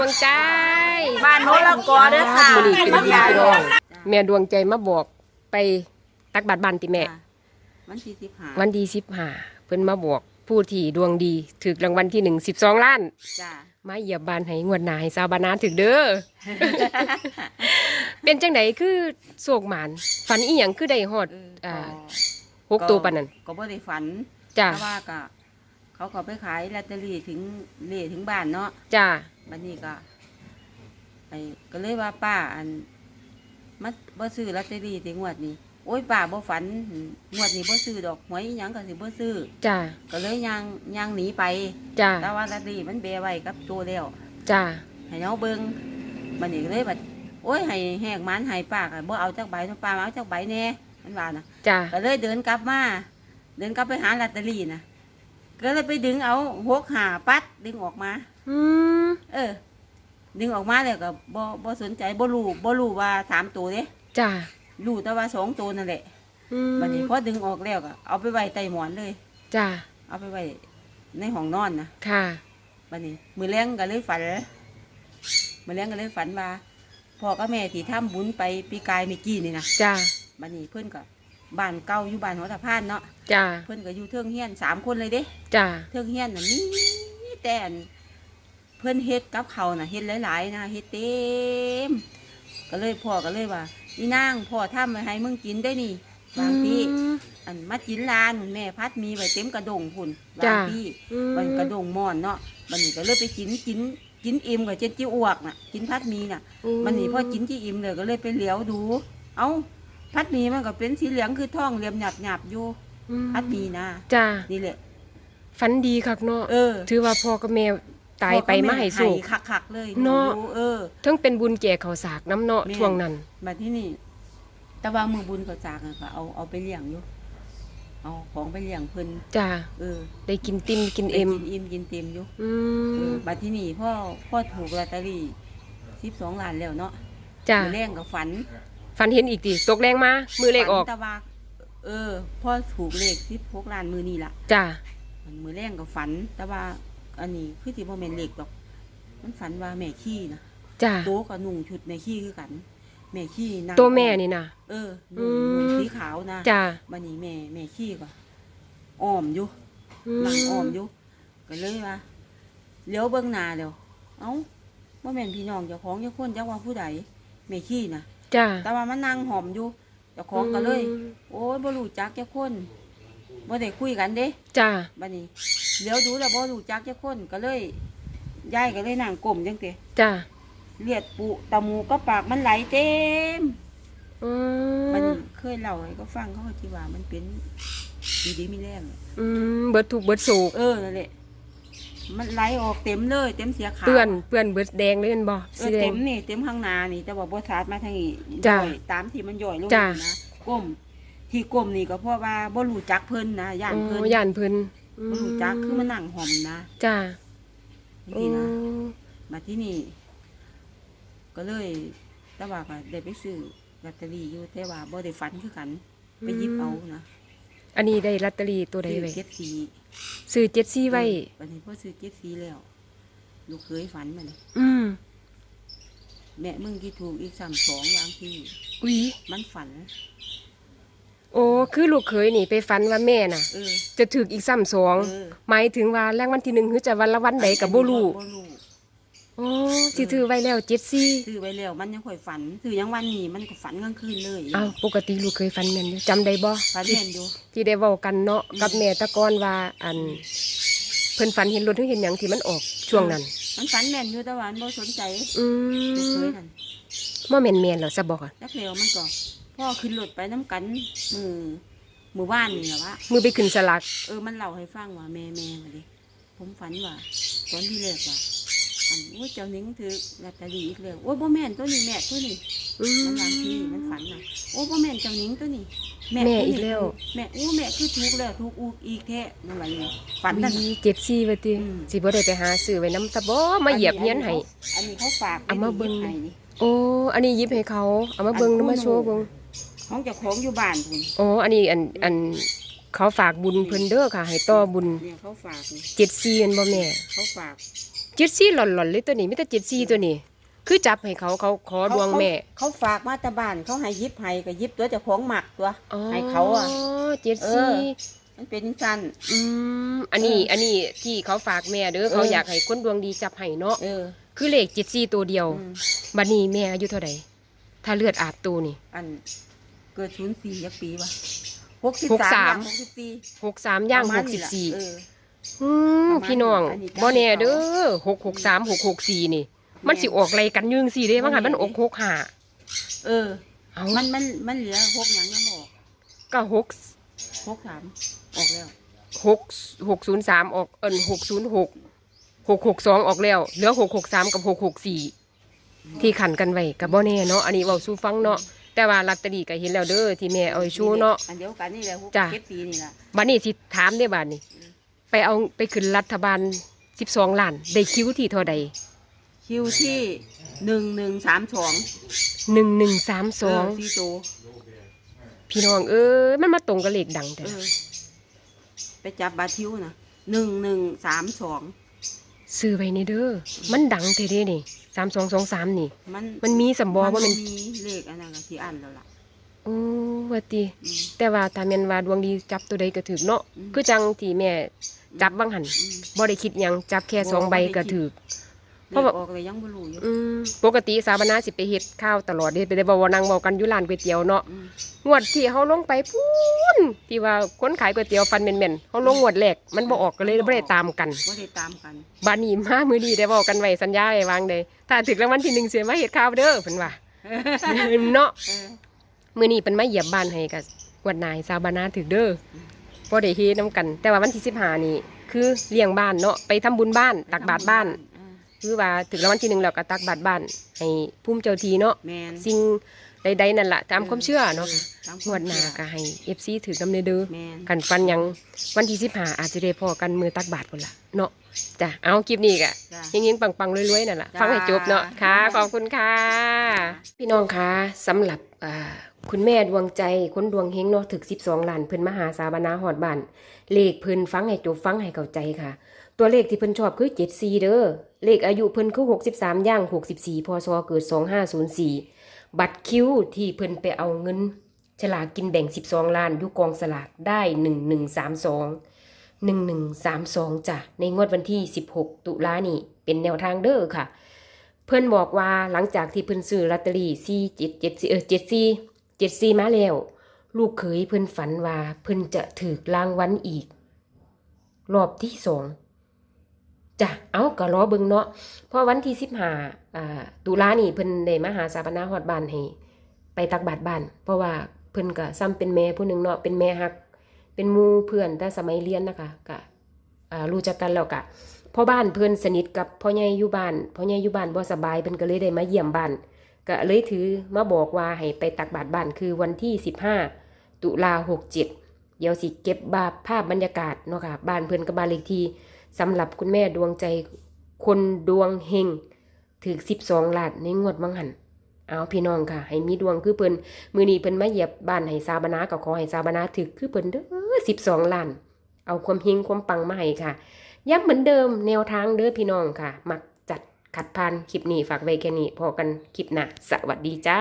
ดวงใจบ้านโน้นละกอเด้อค่ะมื้อนี้เป็นดีพี่น้องแม่ดวงใจมาบอกไปตักบาตรบ้านติแม่จ้ะวันที่สิบห้าวันที่สิบห้าเพิ่นมาบอกผู้ที่ดวงดีถึกรางวัลที่หนึ่งสิบสองล้านจ้ามาเหยียบบานให้งวดหน้าให้สาวบานนาถึกเด้อเป็นจังไดคือโศกหมานฝันอีหยังคือได้ฮอดเอออ่าก็หกตัวปานนั้นก็บ่ได้ฝันจ้าเพราะว่าก็เขาก็ไปขายลอตเตอรี่ถึงเล่ถึงบ้านเนาะจ้า บัดนี้ก็ไอ้ก็เลยว่าป้าอันมันบ่ซื้อลอตเตอรี่ถึงงวดนี้โอ้ยป้าบ่ฝันงวดนี้บ่ซื้อดอกหวยอิหยังก็สิบ่ซื้อจ้าก็เลยย่างย่างหนีไปจ้าแต่ว่าลอตเตอรี่มันแบไว้กับตัวแล้วจ้าให้เฮาเบิ่งบัดนี้ก็เลยบัดโอ้ยให้แหกมันให้ป้าก็บ่เอาจักใบเนาะป้าเอาจักใบแหน่มันว่านะจ้าก็เลยเดินกลับมาเดินกลับไปหาลอตเตอรี่นะก็เลยไปดึงเอาหกหาปัดดึงออกมา อืม เออ ดึงออกมาเลยก็บ่บ่สนใจบ่รู้บ่รู้ว่าสามตัวเด้จ้ารู้แต่ว่าสองตัวนั่นแหละอืมบัดนี้พอดึงออกแล้วก็เอาไปไว้ใต้หมอนเลยจ้าเอาไปไว้ในห้องนอนนะค่ะบัดนี้ มือแรงก็เลยฝันมือแรงก็เลยฝันว่าพ่อกับแม่ที่ทำบุญไปปีกายเมื่อกี้นี่นะจ้าบัดนี้เพิ่นก็บ้านเก่าอยู่บ้านหัวตะพานเนาะจ้าเพิ่นก็อยู่เทิงเฮียนสามคนเลยเด้จ้าเทิงเฮียนน่ะมีแต่อัน เพิ่นเฮ็ดกับเขาวน่ะเฮ็ดหลายๆนะเฮ็ดเต็มก็เลยพ่อก็เลยว่าอีนางพ่อทำไว้ให้มึงกินได้นี่บางทีอืมอันมากินลานแม่พัดมีไว้เต็มกระดงพุ่นบาจ้ะงทีอืมมันกระดงมอนเนาะมันนี่ก็เลยไปกินกินกินอิ่มกับเจ็ดจิ้วอวกน่ะกินพัดมีน่ะ มันนี่พอกินที่อิ่มเลยก็เลยไปเหลียวดู เอ้าพัดมีมันก็เป็นสีเหลืองคือท้องเหลี่ยมหยาบหยาบๆอยู่อืมพัดมีนะจ้านี่แหละฝันดีคักเนาะเออถือว่าพ่อกับแม่ ตายไปมาให้สุกคักคักๆเลยเนาะดูเออทั้งเป็นบุญแก่เขาวสากน้ำเนาะแม่นช่วงนั้นบัดที่นี่แต่ว่ามือบุญก็จากอะก็เอาเอาไปเลี้ยงอยู่เอาของไปเลี้ยงเพิ่นจ้าเออ ได้กินติมกินเอ็มได้กินอิ่มกินเต็มอยู่อืเอมอบัดที่นี่พ่อพ่อถูกลอตเตอรี่สิบสองล้านแล้วเนาะจ้ามือแรงกับฝัน ฝันเห็นอีกดิตกแรงมามือเลขออกฝันแต่ว่าเออพ่อถูกเลขสิบหกล้านมือนี่ล่ะจ้ามันมือแรงกับฝัน แต่ว่า อันนี้คือที่พ่อแม่นเลขดอก มันฝันว่าแม่ขี้นะจ้าโตกับนุ่งชุดแม่ขี้คือกัน แม่ขี้นางตัวแม่นี่นะเอออืนุ่งมสีขาวนะจ้าบันนี้แม่แม่ขี้ก็อ้อมอยู่อืนั่งอ้อมมอยู่ก็เลยว่าเลี้ยวเบื้องหน้าเดี๋ยวเอ้าว่าแม่นพี่น้องเจ้าของเจ้าคนเจ้าว่าผู้ใดแม่ขี้นะจ้าแต่ว่ามันนั่งหอมอยู่เจ้าของก็เลย โอ้ยบ่รู้จักเจ้าคน บ่ได้คุยกันเด้จ้าบัดนี้เลี้ยวดูแล้วบ่รู้จักเจ้าคนก็เลยยายก็เลยนั่งก้มจังซี่จ้าเลียดปุตะมูก็ปากมันไหลเต็มอืมันมเคยเล่าให้ก็ฟังเขาก็คิดว่ามันเป็นดีดีๆมีแรงอืมเบิดถูกเบิดสูกเออนั่นแหละมันไหลออกเต็มเลย เต็มเสียขาวเปื้อนเปื้อนเบิดแดงเลยเห็นบ่เอสีอแดเต็งมนี่เต็มข้างหน้านี่แต่ว่าบ่สาดมาทางนี้จ้ะย่อยตามที่มันย่อยลงจ้ะนะก้ม ที่ก้มนี่ก็เพราะว่าบ่รู้จักเพิ่นนะย่านโอ้เพิ่นย่านเพิ่นอืบ่รู้จักคือมันนั่งหอมนะจ้าจังโอ้ซี่นะมาที่นี่ ก็เลยแต่ว่าก็ได้ไปซื้อลอตเตอรี่อยู่แต่ว่าบ่ได้ฝันคือกัน ไปหยิบเอานะอันนี้ได้ลอตเตอรี่ตัวใดซื้อไว้เจ็ดสีซื้อเจ็ดซี่ไว้ วันนี้พ่อซื้อเจ็ดสีแล้ว ลูกเคยฝันมาเลยอืมแม่มึงที่ถูกอีกสามสองบางทีอุ้ยมันฝันโอ้ คือลูกเคยนี่ไปฝันว่าแม่น่ะ เออ จะถึกอีกซ้ำสองเออ หมายถึงว่าแรงวันที่หนึ่งคือจะวันละวันใดกับบ่รู้บ่รู้โอ้สิถือไว้แล้วเจ็ดซี่ซื้อไว้แล้วมันยังค่อยฝันซื้อยังวันนี้มันก็ฝันกลางคืนเลยอ้าวปกติลูกเคยฝันแม่นอยู่จำได้บ่ฝันแม่นอยู่ ที่ได้เว้ากันเนาะกับแม่ตะกอนว่าอัน เพิ่นฝันเห็นรถถึงเห็นหยังที่มันออกช่วงนั้น มันฝันแม่นอยู่แต่ว่ามันบ่สนใจอืลูกเคมยนั่นบ่แม่นแม่นเหรอซะบอกอะแล้วเพลวมันก็ พ่อขึ้นรถไปน้ำกันมือมือว่านนี่แหละวะมือไปขึ้นสลัก เออมันเล่าให้ฟังว่าแม่แม่มาดิผมฝันว่าตอนที่แรกว่าอันโอ้ยเจ้าหนิงถือลอตเตอรี่อีกแล้วโอ้ยบ่แม่นตัวนี้แม่ตัวนี้อืมมันบางทีมันฝันนะโอ้พ่อแม่นเจ้าหญิงตัวนี้แม่ตัวนี้อีกแล้ว แม่โอ้แม่คือทุกข์แล้วทุกข์อูกอีกแท้นั่นว่าอย่างนี้ฝันนั่นมีเจ็ดซี่ว่าติอืม สิบ่ได้ไปหาซื้อไว้น้ำตะบ่มาเหยียบเฮียนให้ อันนี้เขาฝากเอามาเบิ่ง ให้นี่ โอ้ อันนี้หยิบให้เขา เอามาเบิ่งอันนำมาโชว์คู่เบิ่ง ของเจ้าของอยู่บ้านคุณโอ้อันนี้อันอันเขาฝากบุญเพิ่นเด้อค่ะ ให้ต่อบุญเนี่ยเขาฝากนี่เจ็ดซี่อันบ่แม่เขาฝากเจ็ดซี่หล่อนๆเลยตัวนี้มีแต่เจ็ดซี่ตัวนี้ คือจับให้เขาเขาขอดวงแม่ เขาฝากมาแตะบ้านเขาให้ยิบให้ก็ยิบตัวเจ้าของหมักตัวให้เขาอะเจ็ดเอซี่อมันเป็นสั้น อืมอันนี้เอออัอันนี้ที่เขาฝากแม่เด้อเออเขาอยากให้คนดวงดีจับให้เนาะเออคือเลขเจ็ดซี่ตัวเดียวอืมบัดนี้แม่อายุเท่าไหร่ถ้าเลือดอาบตัวนี่อัน เกิดศูนย์สี่ยักปีวะหกสิบหกสาสามมหกสิบสี่หกสามย่างประหมณกสินี้บล่ะสี่เอออืมประมาณพี่น้องอันนี้บ่แน่เด้จำให้อเขาหกหกสามหกหกสี่นี่ มันสิออกอะไรกันยึงสี่เด้ว่างั้นมันออกหกห้าเออเอามันมันมันเหลือหกหยังยังบอกก็หกหกสามออกแล้วหกหกศูนย์สามออกเอินหกศูนย์หกหกหกสองออกแล้วเหลือหกหกสามกับหกหกสี่ที่ขันกันไว้กับบ่แน่เนาะอันนี้เว้าสู่ฟังเนาะ แต่ว่าลอตเตอรี่ก็เห็นแล้วเด้อที่แม่เอาไปชูเนาะ อันเดียวกันนี่แหละหกจ้ะ เจ็ดสี่นี่แหละบัดนี้สิถามได้บัดนี้ ไปเอาไปขึ้นรัฐบาลสิบสองล้านได้คิวที่เท่าใดคิวที่หนึ่งหนึ่งสามสองหนึ่งหนึ่งสามสองสี่โตวพี่น้องเอ้ยมันมาตรงกับเลขดังแต่เออไปจับบาทิวนะหนึ่งหนึ่งสามสองซื้อไว้นี่เด้อมันดังเท่เด้นี่ สามสองสองสามนี่ มันมันมีสำบอว่ามันมีเลขอันนั้นก็ที่อันแล้วล่ะโอ้ว่าติอืมแต่ว่าถ้าแม่นว่าดวงดีจับตัวใดก็ถือเนาะอืมคือจังที่แม่จับบังหันอืมบ่ได้คิดหยังจับแค่สองใบก็ถือ เพเลราะขว่าออกเลยยังบ่รู้อยู่อืมปกติสาบนาสิไปเฮ็ดข้าวตลอดเด้ไปได้บ่ว่านั่งเว้ากันอยู่ร้านก๋วยเตี๋ยวเนาะอืมงวดที่เฮาลงไปพูนที่ว่าคนขายก๋วยเตี๋ยวฟันแม่นๆเฮาลงงวดแรกมันบ่ออกก็เลยบ่ได้ตามกันบ่ได้ตามกันบัดนี้มามื้อนี้ได้เว้ากันไว้สัญญาไว้วางเด้ถ้าถึกรางวัลที่หนึ่งเสียมาเฮ็ดข้าวเด้อเพิ่นว่า เนาะ เออมื้อนี้เป็นมาเหยียบบ้านให้กับงวดหนายสาบานาถึกเด้อบ่ได้เฮ็ดนํกัน แต่ว่าวันที่15นี่คือเลี้ยงบ้านเนาะไปทำบุญบ้านตักบาตรบ้านเออ คือว่าถึงรางวัลที่หนึ่งแล้วก็ตักบาตรบ้านให้ภูมิเจ้าทีเนาะแมน สิ่ง ใดๆนั่นล่ะตามความเชื่อเนาะตามงวดหน้าก็ให้ FC ถือนำเด้อแมนกันฟันหยังวันที่15อาจจะได้พอกันมือตักบาตรพุ่นล่ะเนาะจ้ะเอาคลิปนี้ก็จ้ะ เฮงๆปังๆรวยๆนั่นล่ะจ้าฟังให้จบเนาะค่ะ ขอบคุณค่ะพี่น้องคะสำหรับอ่าคุณแม่ดวงใจคนดวงเฮงเนาะถึก 12ล้านเพิ่นมาหาสาบานาฮอดบ้านเลขเพิ่นฟังให้จบฟังให้เข้าใจค่ะ ตัวเลขที่เพิ่นชอบคือ 74 เด้อเลขอายุเพิ่นคือ 63 ย่าง 64พศเกิด 2504 บัตรคิวที่เพิ่นไปเอาเงิน ฉลากกินแบ่ง 12 ล้านอยู่กองสลากได้ 1132 1132จ้ะในงวดวันที่ 16 ตุลานี่ เป็นแนวทางเด้อค่ะ เพิ่นบอกว่าหลังจากที่เพิ่นซื้อลอตเตอรี่4 7 7เออ74 74มาแล้ว ลูกเขยเพิ่นฝันว่าเพิ่นจะถือรางวัลอีก รอบที่สอง จ้ะเอาก็รอเบิ่งเนาะเพราะวันที่15อ่าตุลานี่เพิ่นได้มาหาสาปนาฮอดบ้านให้ไปตักบาตรบ้าน เพราะว่าเพิ่นก็ซ้ำเป็นแม่ผู้หนึ่งเนาะเป็นแม่ฮัก เป็นมูเพื่อนแต่สมัยเรียนนะคะก็รู้จักกันแล้วก็พ่อบ้านเพิ่อนสนิทกับพ่อใหญ่อยู่บ้านพ่อใหญ่อยู่บ้านบ่สบายเพิ่นก็เลยได้มาเยี่ยมบ้านก็เลยถือมาบอกว่าให้ไปตักบาตรบ้านคือวันที่15ตุลา67เจ็ดี๋ยวสิเก็บบาภาพบรรยากาศเนาะค่ะบ้านเพิ่อนกับบ้านเลขที่ สำหรับคุณแม่ดวงใจคนดวงเฮงถึก12ล้านในงวดมังหันเอาพี่น้องค่ะ ให้มีดวงคือเพิ่นมือนี้เพิ่นมาเหยียบบ้านให้ซาบนาก็ขอให้ซาบนาถึกคือเพิ่นเด้อ12ล้าน เอาความเฮงความปังมาให้ค่ะ ย้ำเหมือนเดิมแนวทางเด้อพี่น้องค่ะ มักจัดขัดพันคลิปนี้ฝากไว้แค่นี้พอกันคลิปหน้าสวัสดีจ้า